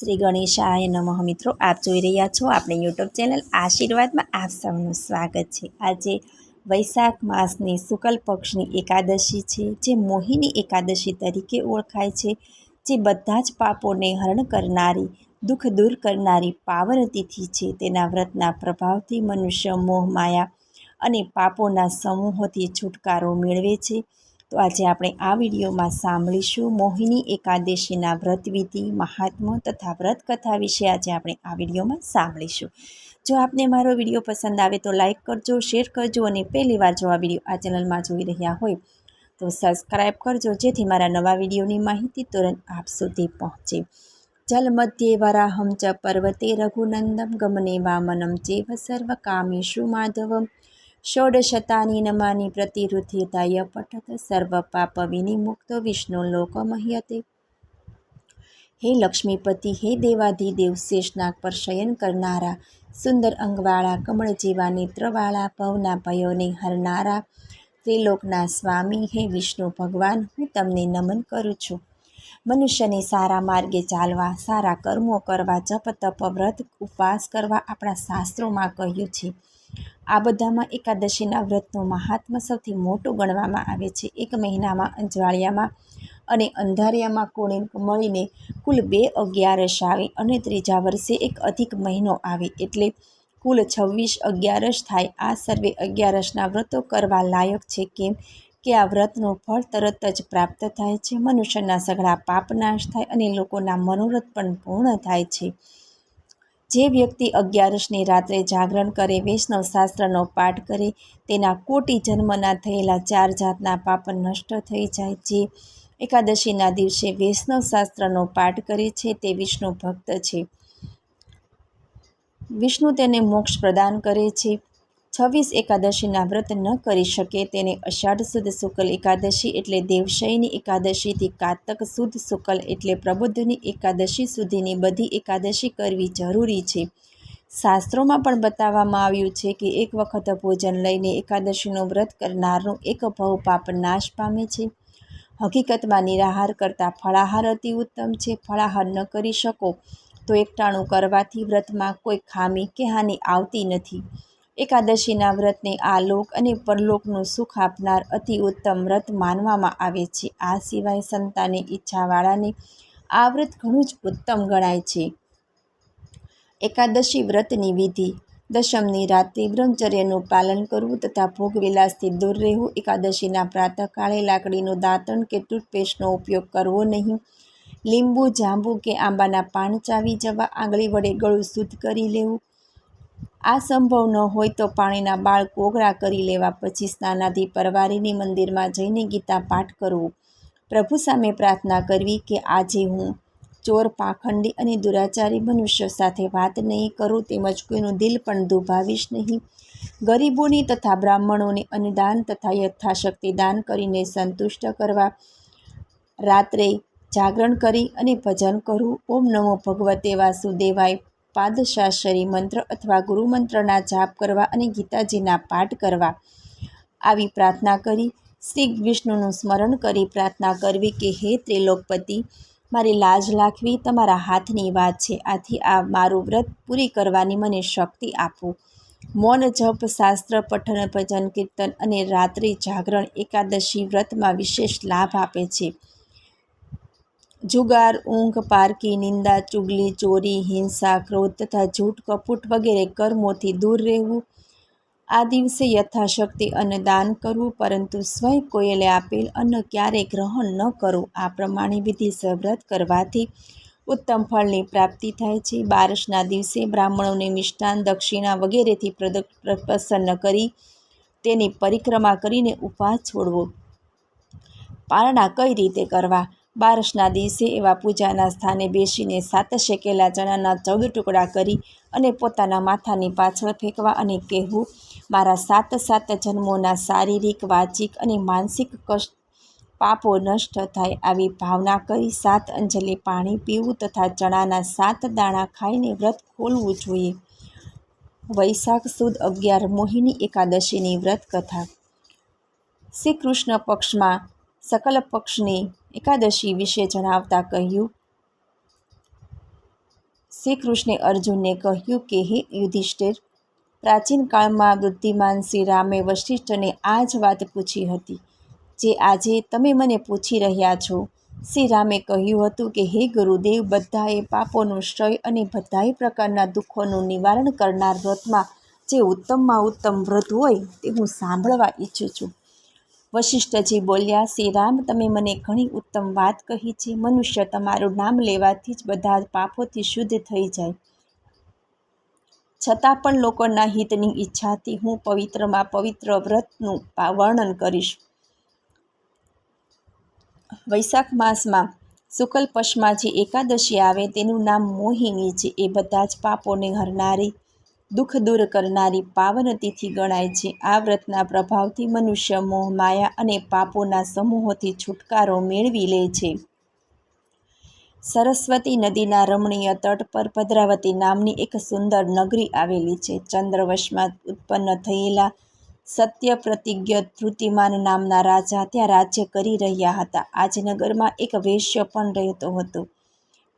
શ્રી ગણેશાય નમઃ. મિત્રો, આપ જોઈ રહ્યા છો આપણી યુટ્યુબ ચેનલ આશીર્વાદમાં આપ સૌનું સ્વાગત છે. આજે વૈશાખ માસની શુક્લ પક્ષની એકાદશી છે, જે મોહિની એકાદશી તરીકે ઓળખાય છે, જે બધા જ પાપોને હરણ કરનારી, દુઃખ દૂર કરનારી પાવન તિથિ છે. તેના વ્રતના પ્રભાવથી મનુષ્ય મોહ માયા અને પાપોના સમૂહોથી છુટકારો મેળવે છે. તો આજે આપણે આ વિડીયોમાં સાંભળીશું મોહિની એકાદશીના વ્રતવિધિ મહાત્મ્ય તથા વ્રત કથા વિશે આજે આપણે આ વિડીયોમાં સાંભળીશું. જો આપને મારો વીડિયો પસંદ આવે તો લાઇક કરજો, શેર કરજો અને પહેલીવાર જો આ વીડિયો આ ચેનલમાં જોઈ રહ્યા હોય તો સબસ્ક્રાઈબ કરજો, જેથી મારા નવા વિડીયોની માહિતી તુરંત આપ સુધી પહોંચે. જલ મધ્યે વરાહમ ચ પર્વતે રઘુનંદમ ગમને વામનમ ચેવ સર્વ કામેશુ માધવમ. સર્વ પાપ વિનિમુક્ત વિષ્ણુ લોકમહ્યતે હે લક્ષ્મીપતિ હે દેવાધિદેવ શેષનાગ પર શયન કરનારા સુંદર અંગવાળા કમળ જેવા નેત્રવાળા ભવના ભયોને હરનારા ત્રિલોકના સ્વામી હે વિષ્ણુ ભગવાન હું તમને નમન કરું છું. મનુષ્યને સારા માર્ગે ચાલવા, સારા કર્મો કરવા, જપ, તપ, વ્રત, ઉપવાસ કરવા આપણા શાસ્ત્રોમાં કહ્યું છે. આ બધામાં એકાદશીના વ્રતનું મહાત્મ્ય સૌથી મોટું ગણવામાં આવે છે. એક મહિનામાં અંજવાળિયામાં અને અંધારિયામાં કોણે મળીને કુલ બે અગિયારસ આવે અને ત્રીજા વર્ષે એક અધિક મહિનો આવે એટલે કુલ છવ્વીસ અગિયારસ થાય. આ સર્વે અગિયારસના વ્રતો કરવા લાયક છે કેમ કે આ વ્રતનું ફળ તરત જ પ્રાપ્ત થાય છે. મનુષ્યના સઘળા પાપ નાશ થાય અને લોકોના મનોરથ પણ પૂર્ણ થાય છે. જે વ્યક્તિ અગિયારસની રાત્રે જાગરણ કરે વૈષ્ણવ શાસ્ત્રનો પાઠ કરે, તેના કોટી જન્મના થયેલા ચાર જાતના પાપ નષ્ટ થઈ જાય. જે એકાદશીના દિવસે વૈષ્ણવ શાસ્ત્રનો પાઠ કરે છે, તે વિષ્ણુ ભક્ત છે. વિષ્ણુ તેને મોક્ષ પ્રદાન કરે છે. છવ્વીસ એકાદશીના વ્રત ન કરી શકે તેને અષાઢ સુદ શુક્લ એકાદશી એટલે દેવશયની એકાદશીથી કાતક સુદ શુક્લ એટલે પ્રબુદ્ધની એકાદશી સુધીની બધી એકાદશી કરવી જરૂરી છે. શાસ્ત્રોમાં પણ બતાવવામાં આવ્યું છે કે એક વખત ભોજન લઈને એકાદશીનું વ્રત કરનારનું એક ભવ પાપ નાશ પામે છે. હકીકતમાં નિરાહાર કરતાં ફળાહાર અતિ ઉત્તમ છે. ફળાહાર ન કરી શકો તો એકટાણું કરવાથી વ્રતમાં કોઈ ખામી કે હાનિ આવતી નથી. એકાદશીના વ્રતને આલોક અને પરલોકનું સુખ આપનાર અતિ ઉત્તમ વ્રત માનવામાં આવે છે. આ સિવાય સંતાનની ઈચ્છાવાળાને આ વ્રત ઘણું જ ઉત્તમ ગણાય છે. એકાદશી વ્રતની વિધિ. દશમની રાતે બ્રહ્મચર્યનું પાલન કરવું તથા ભોગવિલાસથી દૂર રહેવું. એકાદશીના પ્રાતઃકાળે લાકડીનું દાંતણ કે ટૂથપેસ્ટનો ઉપયોગ કરવો નહીં. લીંબુ, જાંબુ કે આંબાના પાન ચાવી જવા, આંગળી વડે ગળું શુદ્ધ કરી લેવું. આ સંભવ ન હોય તો પાણીના બાળ કોગળા કરી લેવા પછી સ્નાનાથી પરવારીની મંદિરમાં જઈને ગીતા પાઠ કરવું. પ્રભુ સામે પ્રાર્થના કરવી કે આજે હું ચોર પાખંડી અને દુરાચારી મનુષ્ય સાથે વાત નહીં કરું તેમજ કોઈનું દિલ પણ દુભાવીશ નહીં. ગરીબોની તથા બ્રાહ્મણોને અનુદાન તથા યથાશક્તિ દાન કરીને સંતુષ્ટ કરવા, રાત્રે જાગરણ કરી અને ભજન કરવું. ઓમ નમો ભગવતે વાસુદેવાય. પાદશાશરી મંત્ર અથવા ગુરુમંત્રના જાપ કરવા અને ગીતાજીના પાઠ કરવા. આવી પ્રાર્થના કરી, શ્રી વિષ્ણુનું સ્મરણ કરી પ્રાર્થના કરવી કે, હે ત્રિલોકપતિ, મારી લાજ લાખવી તમારા હાથની વાત છે. આથી આ મારું વ્રત પૂરી કરવાની મને શક્તિ આપો. મૌન જપ, શાસ્ત્ર, પઠન, ભજન, કીર્તન અને રાત્રિ જાગરણ એકાદશી વ્રતમાં વિશેષ લાભ આપે છે. જુગાર, ઊંઘ પારકી નિંદા, ચુગલી, ચોરી, હિંસા, ક્રોધ તથા જૂઠ, કપૂટ વગેરે કર્મોથી દૂર રહેવું. આ દિવસે યથાશક્તિ અન્નદાન કરવું, પરંતુ સ્વયં કોયલે આપેલ અન્ન ક્યારેય ગ્રહણ ન કરવું આ પ્રમાણે વિધિ વ્રત કરવાથી ઉત્તમ ફળની પ્રાપ્તિ થાય છે. બારસના દિવસે બ્રાહ્મણોને મિષ્ટાન, દક્ષિણા વગેરેથી પ્રસન્ન કરી તેની પરિક્રમા કરીને ઉપવાસ છોડવો. પારણા કઈ રીતે કરવા? બારસના દિવસે એવા પૂજાના સ્થાને બેસીને સાત શેકેલા ચણાના ચૌદ ટુકડા કરી અને પોતાના માથાની પાછળ ફેંકવા અને કહેવું, મારા સાત સાત જન્મોના શારીરિક, વાચિક અને માનસિક કષ્ટ, પાપો નષ્ટ થાય આવી ભાવના કરી સાત અંજલિ પાણી પીવું તથા ચણાના સાત દાણા ખાઈને વ્રત ખોલવું જોઈએ. વૈશાખ સુદ અગિયાર મોહિની એકાદશીની વ્રત કથા. શ્રી કૃષ્ણ પક્ષમાં, સકલ પક્ષની એકાદશી વિશે જણાવતા કહ્યું શ્રી કૃષ્ણે અર્જુનને કહ્યું કે, હે યુધિષ્ઠિર, પ્રાચીન કાળમાં બુદ્ધિમાન શ્રી રામે વશિષ્ઠને આ જ વાત પૂછી હતી, જે આજે તમે મને પૂછી રહ્યા છો. શ્રી રામે કહ્યું હતું કે, હે ગુરુદેવ, બધાએ પાપોનું શ્રય અને બધાએ પ્રકારના દુઃખોનું નિવારણ કરનાર વ્રતમાં જે ઉત્તમમાં ઉત્તમ વ્રત હોય તે હું સાંભળવા ઈચ્છું છું. વશિષ્ઠજી બોલ્યા, શ્રી રામ, તમે મને ઘણી ઉત્તમ વાત કહી છે. મનુષ્ય તમારું નામ લેવાથી જ બધા પાપોથી શુદ્ધ થઈ જાય. છતાં પણ લોકોના હિતની ઈચ્છાથી હું પવિત્રમાં પવિત્ર વ્રતનું વર્ણન કરીશ. વૈશાખ માસમાં શુકલ પક્ષમાં જે એકાદશી આવે, તેનું નામ મોહિની છે. એ બધા જ પાપોને હરનારી દુઃખ દૂર કરનારી પાવન તિથિ ગણાય છે. આ વ્રતના પ્રભાવથી મનુષ્ય મોહ, માયા અને પાપોના સમૂહોથી છુટકારો મેળવી લે છે. સરસ્વતી નદીના રમણીય તટ પર ભદ્રાવતી નામની એક સુંદર નગરી આવેલી છે. ચંદ્રવશમાં ઉત્પન્ન થયેલા સત્ય પ્રતિજ્ઞ ધૃતિમાન નામના રાજા ત્યાં રાજ્ય કરી રહ્યા હતા. આજ નગરમાં એક વેશ્ય પણ રહેતો હતો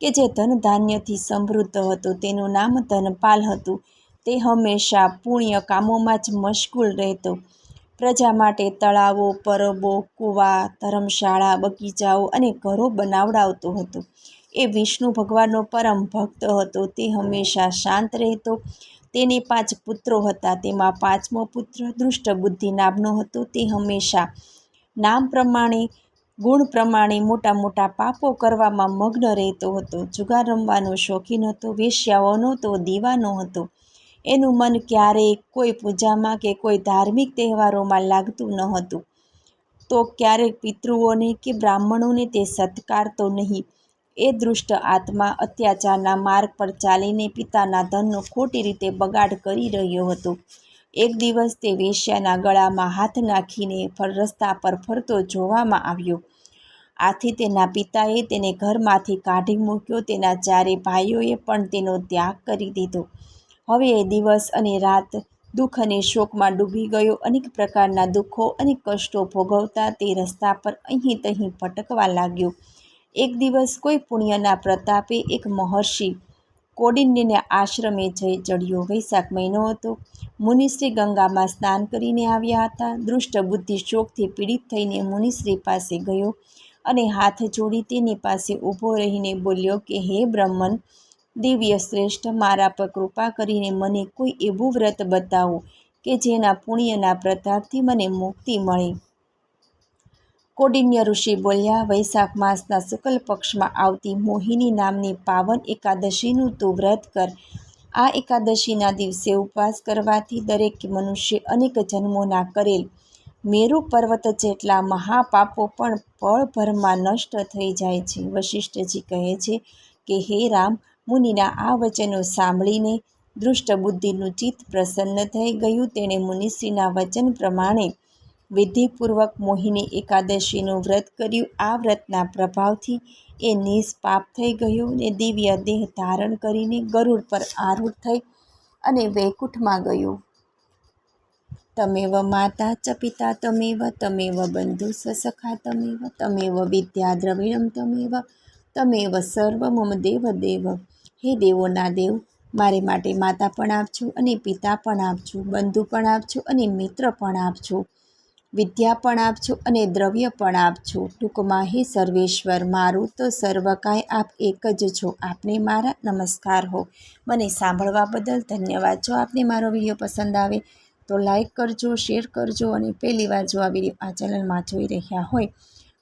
કે જે ધન ધાન્યથી સમૃદ્ધ હતો. તેનું નામ ધનપાલ હતું. તે હંમેશા પુણ્ય કામોમાં જ મશગુલ રહેતો. પ્રજા માટે તળાવો, પરબો, કૂવા, ધર્મશાળા, બગીચાઓ અને ઘરો બનાવડાવતો હતો. એ વિષ્ણુ ભગવાનનો પરમ ભક્ત હતો. તે હંમેશા શાંત રહેતો. તેને પાંચ પુત્રો હતા. તેમાં પાંચમો પુત્ર દુષ્ટ બુદ્ધિ નામનો હતો. તે હંમેશા નામ પ્રમાણે, ગુણ પ્રમાણે મોટા મોટા પાપો કરવામાં મગ્ન રહેતો હતો. જુગાર રમવાનો શોખીન હતો. વેશ્યાઓનો તો દીવાનો હતો. એનું મન ક્યારેય કોઈ પૂજામાં કે કોઈ ધાર્મિક તહેવારોમાં લાગતું ન હતું. તો ક્યારેક પિતૃઓને કે બ્રાહ્મણોને તે સત્કારતો નહીં. એ દૃષ્ટ આત્મા અત્યાચારના માર્ગ પર ચાલીને પિતાના ધનનો ખોટી રીતે બગાડ કરી રહ્યો હતો. એક દિવસ તે વેશ્યાના ગળામાં હાથ નાખીને રસ્તા પર ફરતો જોવામાં આવ્યો. આથી તેના પિતાએ તેને ઘરમાંથી કાઢી મૂક્યો. તેના ચારે ભાઈઓએ પણ તેનો ત્યાગ કરી દીધો. હવે એ દિવસ અને રાત દુઃખ અને શોકમાં ડૂબી ગયો. અનેક પ્રકારના દુઃખો અને કષ્ટો ભોગવતા તે રસ્તા પર અહીં તહીં ભટકવા લાગ્યો. એક દિવસ કોઈ પુણ્યના પ્રતાપે એક મહર્ષિ કોડિન્યને આશ્રમે જઈ ચડ્યો વૈશાખ મહિનો હતો. મુનિશ્રી ગંગામાં સ્નાન કરીને આવ્યા હતા. દુષ્ટ બુદ્ધિ શોકથી પીડિત થઈને મુનિશ્રી પાસે ગયો અને હાથ જોડી તેની પાસે ઊભો રહીને બોલ્યો કે, હે બ્રહ્મન દિવ્ય શ્રેષ્ઠ, મારા પર કૃપા કરીને મને કોઈ એવું વ્રત બતાવો કે જેના પુણ્યના પ્રતાપથી મને મુક્તિ મળે. કોડિન્ય ઋષિ બોલ્યા, વૈશાખ માસના શુક્લ પક્ષમાં આવતી મોહિની નામની પાવન એકાદશીનું તું વ્રત કર. આ એકાદશીના દિવસે ઉપવાસ કરવાથી દરેક મનુષ્ય અનેક જન્મોના કરેલ મેરુ પર્વત જેટલા મહાપાપો પણ પળભરમાં નષ્ટ થઈ જાય છે. વશિષ્ઠજી કહે છે કે, હે રામ મુનિના આ વચનો સાંભળીને દૃષ્ટ બુદ્ધિનું ચિત્ત પ્રસન્ન થઈ ગયું. તેણે મુનિશ્રીના વચન પ્રમાણે વિધિપૂર્વક મોહિની એકાદશીનું વ્રત કર્યું. આ વ્રતના પ્રભાવથી એ નિષ્પાપ થઈ ગયો ને દિવ્ય દેહ ધારણ કરીને ગરુડ પર આરૂઢ થઈ અને વૈકુંઠમાં ગયો. તમેવ માતા ચ પિતા તમેવ તમેવ બંધુ સસખા તમેવ તમેવ વિદ્યા દ્રવિણમ તમેવ તમેવ સર્વ મમ દેવ દેવ. હે દેવોના દેવ મારે માટે માતા પણ આપજો અને પિતા પણ આપજો, બંધુ પણ આપજો અને મિત્ર પણ આપજો, વિદ્યા પણ આપજો અને દ્રવ્ય પણ આપજો. ટૂંકમાં, હે સર્વેશ્વર, મારું તો સર્વ કાંઈ આપ એક જ છો. આપને મારા નમસ્કાર હો. મને સાંભળવા બદલ ધન્યવાદ. જો આપને મારો વીડિયો પસંદ આવે, તો લાઈક કરજો, શેર કરજો અને પહેલી વાર જો આ વીડિયો આ ચેનલમાં જોઈ રહ્યા હોય